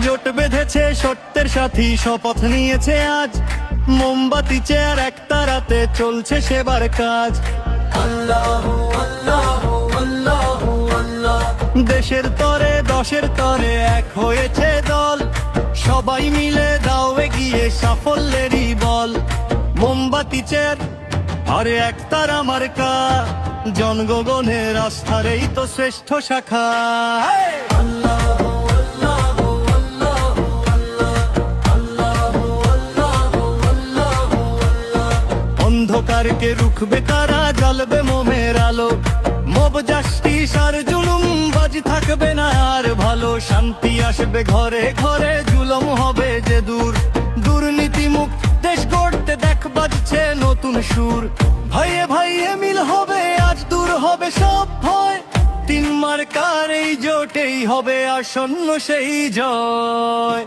বেঁধেছে সত্যের সাথী শপথ নিয়েছে আজ। মোমবাতি চেয়ার এক তারাতে চলছে সেবার কাজ। দেশের তরে দশের তরে এক হয়েছে দল। সবাই মিলে দাও এগিয়ে সাফল্যেরই বল। মোমবাতি চের আরে এক তার আমার কা। জনগণের আস্থার এই তো শ্রেষ্ঠ শাখা। অন্ধকারকে রুখবে কারা? জ্বলবে মোমের আলো। মব জাস্তি সার জুলুম, বাজি থাকবে না আর ভালো। শান্তি আসবে ঘরে ঘরে, জুলুম হবে যে দূর। দুর্নীতি মুক্ত দেশ গড়তে দেখ, বাজছে নতুন সুর। ভাইয়ে ভাইয়ে মিল হবে, আজ দূর হবে সব ভয়। তিন মার্কার এই জোটেই হবে আসন্ন সেই জয়।